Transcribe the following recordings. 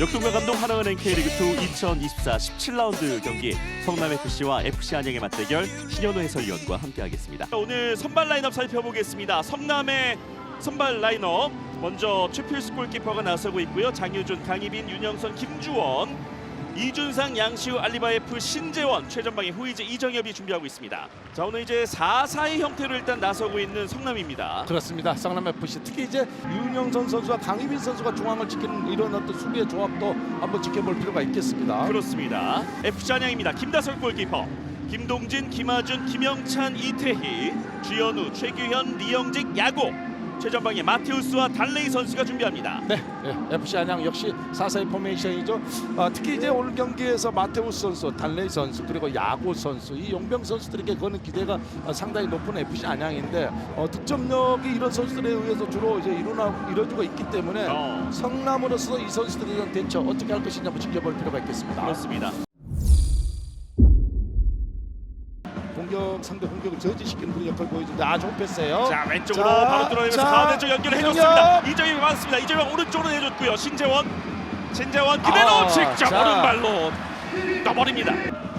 역동과 감독 하나은행 K리그2 2024 17라운드 경기 성남FC와 FC 안양의 맞대결 신현우 해설위원과 함께하겠습니다. 오늘 선발 라인업 살펴보겠습니다. 성남의 선발 라인업 먼저 최필수 골키퍼가 나서고 있고요. 장유준, 강희빈, 윤영선, 김주원, 이준상, 양시우, 알리바이프, 신재원, 최전방에 후이제, 이정엽이 준비하고 있습니다. 자 오늘 이제 4-4의 형태로 일단 나서고 있는 성남입니다. 그렇습니다. 성남 FC 특히 이제 윤영선 선수와 강희빈 선수가 중앙을 지키는 이런 어떤 수비의 조합도 한번 지켜볼 필요가 있겠습니다. 그렇습니다. FC 안양입니다. 김다솔 골키퍼. 김동진, 김하준, 김영찬, 이태희, 주현우, 최규현, 리영직, 야고. 최전방에 마테우스와 달레이 선수가 준비합니다. 네, 네, FC 안양 역시 4사의 포메이션이죠. 아, 특히 이제 오늘 경기에서 마테우스 선수, 달레이 선수 그리고 야고 선수 이 용병 선수들에게 거는 기대가 어, 상당히 높은 FC 안양인데 어, 득점력이 이런 선수들에 의해서 주로 이제 이루나 이루어지고 있기 때문에 어. 성남으로서 이 선수들에 대한 대처 어떻게 할 것이냐 한번 지켜볼 필요가 있겠습니다. 그렇습니다. 공격 상대 공격을 저지시키는 그런 역할을 보여주는데 아 좋은 패스예요. 자 왼쪽으로 자, 바로 뚫어내면서 자, 가운데 쪽 연결을. 해줬습니다. 이정엽이 맞습니다. 이정엽 오른쪽으로 내줬고요. 신재원, 신재원 그대로 아, 직접 자. 오른발로 떠버립니다.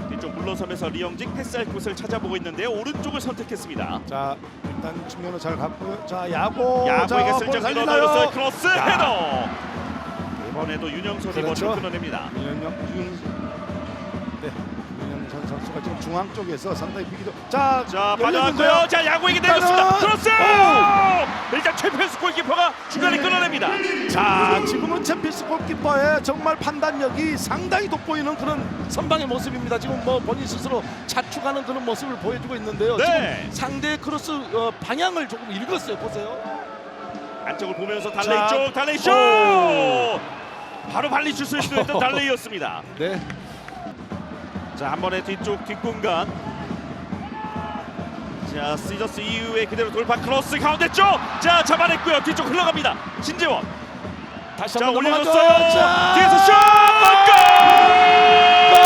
뒤쪽 물러서면서 리영직 패스할 곳을 찾아보고 있는데요. 오른쪽을 선택했습니다. 자 일단 측면으로 잘 갔고요. 자 야고 야구에게 자, 슬쩍 볼 끌어내렸어요. 크로스 야. 헤더. 이번에도 윤영선이 그렇죠. 먼저 끊어냅니다. 윤영 윤 네. 중앙 쪽에서 상당히 비기도 자, 자. 받아왔고요. 자 야구에게 내줬습니다. 크로스. 오! 일단 최필수 골키퍼가 중간에 끊어냅니다. 자 지금은 챔피언스 골키퍼의 정말 판단력이 상당히 돋보이는 그런 선방의 모습입니다. 지금 뭐 본인 스스로 자축하는 그런 모습을 보여주고 있는데요. 네. 지금 상대 크로스 어, 방향을 조금 읽었어요. 보세요. 안쪽을 보면서 달레이 자, 쪽 달레이 슛. 오. 바로 발리 슛을 시도했던 달레이였습니다. 네. 자 한 번에 뒤쪽 뒷공간. 자 시저스 이후에 그대로 돌파 크로스 가운데 쪽 자 잡아냈고요. 뒤쪽 흘러갑니다. 신재원. 다시 자 한번. 올려줬어요. 자, 뒤에서 슛! 골!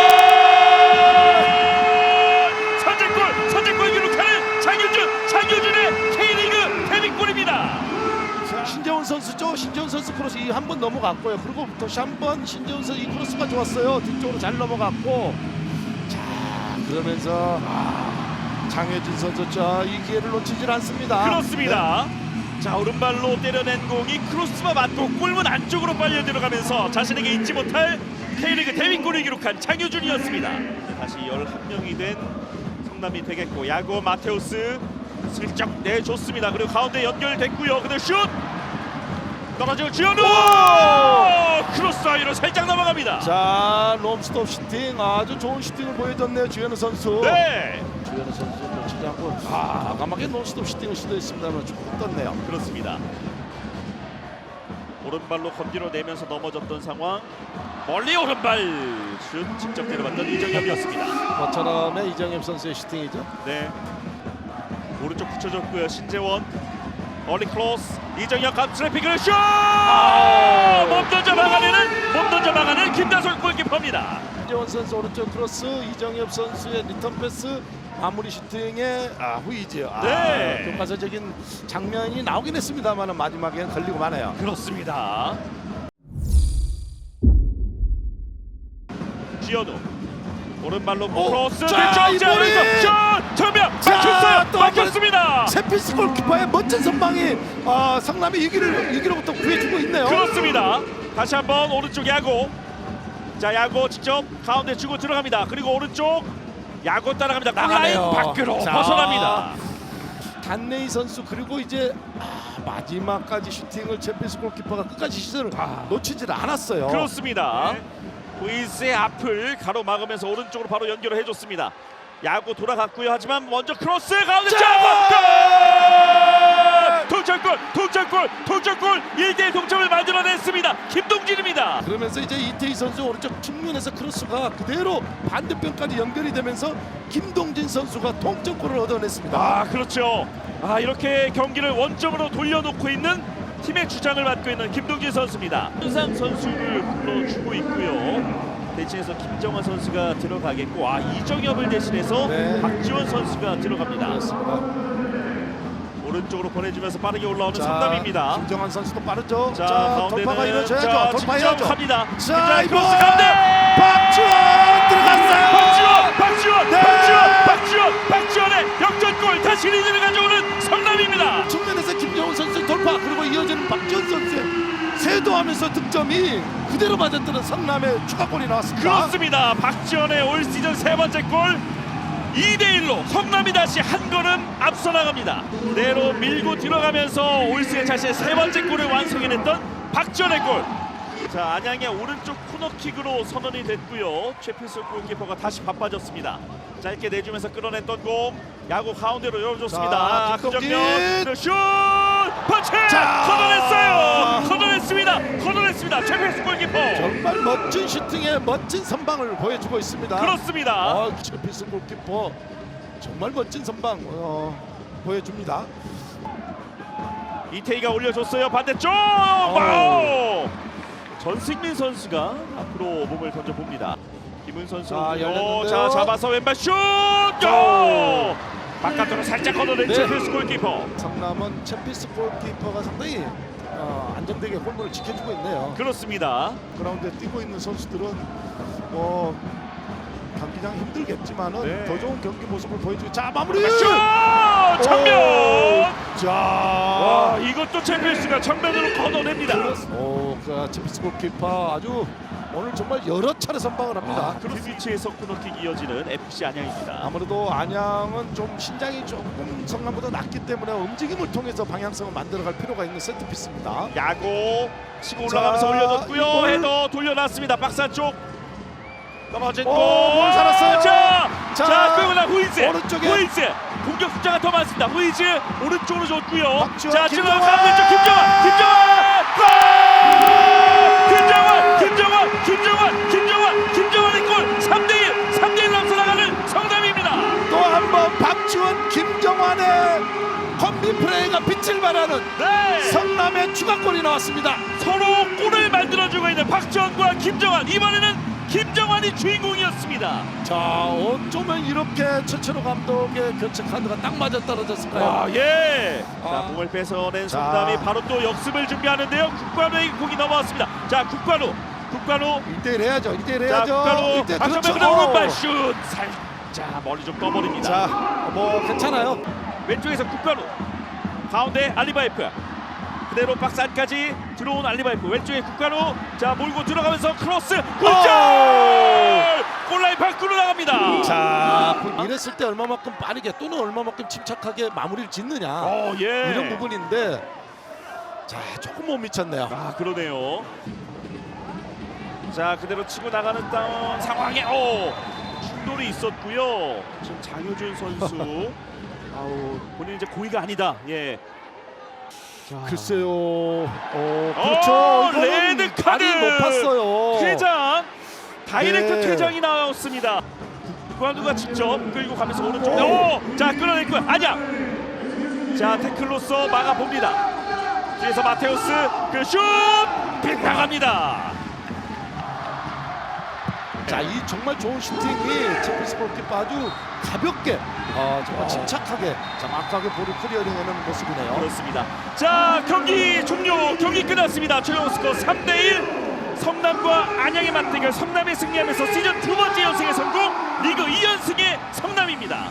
선제골! 선제골 기록하는 장윤준! 장윤준의 K리그 데뷔골입니다. 자, 신재훈 선수죠. 신재훈 선수 크로스 이 한 번 넘어갔고요. 그리고 다시 한번 신재훈 선수 이 크로스가 좋았어요. 뒤쪽으로 잘 넘어갔고. 자 그러면서 아, 장혜진 선수 자이 기회를 놓치질 않습니다. 그렇습니다. 자 오른발로 때려낸 공이 크로스와 맞고 골문 안쪽으로 빨려 들어가면서 자신에게 잊지 못할 K리그 데뷔골을 기록한 장효준이었습니다. 다시 11명이 된 성남이 되겠고 야구 마테우스 슬쩍 내줬습니다. 그리고 가운데 연결됐고요. 근데 슛 떨어지고 사이로 넘어갑니다. 자 롬스톱 슈팅 아주 좋은 슈팅을 보여줬네요 주현우 선수. 네 주현우 선수 놓치지 않고 아 까맣게 롬스톱 슈팅을 시도했습니다만 조금 떴네요. 그렇습니다. 오른발로 건드려 내면서 넘어졌던 상황. 멀리 오른발 슛 직접 때려봤던 이정엽이었습니다. 뭐처럼의 이정엽 선수의 슈팅이죠. 네. 오른쪽 붙여줬고요. 신재원. 얼리 크로스. 이정엽 감 트래픽을 슛! 몸 던져 막아내는 몸 던져 막아내는 김다솔 골키퍼입니다. 이재원 선수 오른쪽 크로스 이정엽 선수의 리턴 패스 마무리 슈팅의 아, 후이지요. 아, 네. 교과서적인 장면이 나오긴 했습니다만 마지막에 걸리고 마네요. 그렇습니다. 지현우 오른발로 오, 크로스 자, 이! 자 슛! 자, 막혔어요. 막혔습니다 세피스 골키퍼의 멋진 선방이 아, 성남이 이기를 이기로부터 구해주고 있네요. 그렇습니다 다시 한번 오른쪽 야구 자 야구 직접 가운데 주고 들어갑니다 그리고 오른쪽 야구 따라갑니다 나가네요. 라인 밖으로 자. 벗어납니다 단네이 선수 그리고 이제 아, 마지막까지 슈팅을 챔피언스 골키퍼가 끝까지 시선을 놓치질 않았어요. 그렇습니다. 보이스의 앞을 가로막으면서 오른쪽으로 바로 연결을 해줬습니다. 야구 돌아갔고요. 하지만 먼저 크로스 가운데 골! 동점골, 동점골, 동점골 1대1 동점을 만들어냈습니다. 김동진입니다. 그러면서 이제 이태희 선수 오른쪽 측면에서 크로스가 그대로 반대편까지 연결이 되면서 김동진 선수가 동점골을 얻어냈습니다. 아 그렇죠. 아 이렇게 경기를 원점으로 돌려놓고 있는 팀의 주장을 맡고 있는 김동진 선수입니다. 현상 선수를 불러주고 있고요. 대신해서 김정환 선수가 들어가겠고 아 이정엽을 대신해서 네. 박지원 선수가 들어갑니다. 그렇습니다. 오른쪽으로 보내주면서 빠르게 올라오는 자, 성남입니다. 김정환 선수도 빠르죠. 자, 자, 가운데는 돌파가 이루어져야죠. 자, 돌파해야죠. 직접합니다. 자, 이번 박주원 들어갔어요. 박지원, 박지원, 네. 박지원, 박지원, 박지원의 역전골 다시 리드를 가져오는 성남입니다. 김정훈 선수의 돌파 그리고 이어지는 박지원 선수의 세도하면서 득점이 그대로 맞았던 성남의 추가골이 나왔습니다. 그렇습니다. 박지원의 올 시즌 세 번째 골 2대 1로 성남이 다시 한 걸음 앞서 나갑니다. 그대로 밀고 들어가면서 올 시즌 자신의 세 번째 골을 완성해냈던 박지원의 골. 자 안양의 오른쪽 코너킥으로 선언이 됐고요. 최필수 골키퍼가 다시 바빠졌습니다. 짧게 내주면서 끌어냈던 공 야구 가운데로 열어줬습니다. 자, 그 김동진. 정면 슛 펀치 자. 걷어냈어요. 걷어냈습니다. 걷어냈습니다. 최필수 골키퍼. 정말 멋진 슈팅에 멋진 선방을 보여주고 있습니다. 그렇습니다. 아, 최필승 골키퍼 정말 멋진 선방 어, 보여줍니다. 이태희가 올려줬어요 반대쪽 어. 와우 전승민 선수가 앞으로 몸을 던져 봅니다 김은 선수 열렸는데요. 자 잡아서 왼발 슛 오. 바깥으로 살짝 걷어낸 네. 최필수 골키퍼 성남은 챔피스 골키퍼가 상당히 어, 안정되게 골문을 지켜주고 있네요. 그렇습니다 그라운드에 뛰고 있는 선수들은 뭐 경기장 힘들겠지만은 네. 더 좋은 경기 모습을 보여주고 자 마무리. 슛 정면 자. 와 이것도 최필수가 정면으로 걷어냅니다 오, 그 챔피스 골키퍼 아주 오늘 정말 여러 차례 선방을 합니다. 아, 크로스 위치에서 코너킥 이어지는 FC 안양입니다 아무래도 안양은 좀 신장이 조금 성남보다 낮기 때문에 움직임을 통해서 방향성을 만들어갈 필요가 있는 세트피스입니다. 야구 치고 올라가면서 자, 올려줬고요 이걸- 헤더 돌려놨습니다 박사 쪽 떨어진 오, 골 볼 살았어요. 자, 자, 자 끌고 나 후이즈 오른쪽에. 후이즈 공격 숫자가 더 많습니다 후이즈 오른쪽으로 줬고요 박지원, 자 지금 김정환. 가운데 쪽 김정환 김정환 추가골이 나왔습니다. 서로 골을 만들어주고 있는 박지원과 김정환 이번에는 김정환이 주인공이었습니다 자, 어쩌면 이렇게 최철호 감독의 교체 카드가 딱 맞아 떨어졌을까요? 와, 예. 아. 자, 공을 뺏어낸 자. 성남이 바로 또 역습을 준비하는데요. 국관우의 공이 넘어왔습니다. 자, 국관우. 국관우. 1대1 해야죠. 1대1 자, 해야죠. 국관우. 1대1 박정면. 그대 오른발 슛. 살짝 멀리 좀 떠버립니다. 자, 뭐 괜찮아요. 왼쪽에서 국관우. 가운데 알리바이프. 그대로 박스 안까지 들어온 알리바이프. 왼쪽에 국관우. 자, 몰고 들어가면서 크로스. 골! 골라인 밖으로 나갑니다. 자, 이랬을 때 얼마만큼 빠르게 또는 얼마만큼 침착하게 마무리를 짓느냐 어, 예. 이런 부분인데 자, 조금 못 미쳤네요. 아 그러네요. 자 그대로 치고 나가는 다운 상황에 오 충돌이 있었고요. 지금 장효준 선수 아우 본인 이제 고의가 아니다. 예. 자, 글쎄요. 어, 어, 그렇죠. 이거는 레드 카드! 높았어요. 퇴장 다이렉트 네. 퇴장이 나왔습니다. 구한두가 직접 끌고 가면서 오른쪽에 오! 오! 자 끌어냈고요. 아니야. 자 태클로서 막아 봅니다. 뒤에서 마테우스 그슛 빗나갑니다. 자, 이 정말 좋은 슈팅이 챔피언스 골키퍼 아주 가볍게 어, 정말 어. 침착하게 정확하게 볼을 클리어링하는 모습이네요. 그렇습니다. 자 경기 종료 경기 끝났습니다. 최종 스코어 3대1 성남과 안양의 맞대결 성남이 승리하면서 시즌 두 번째 연승에 성공 리그 2연승의 성남입니다.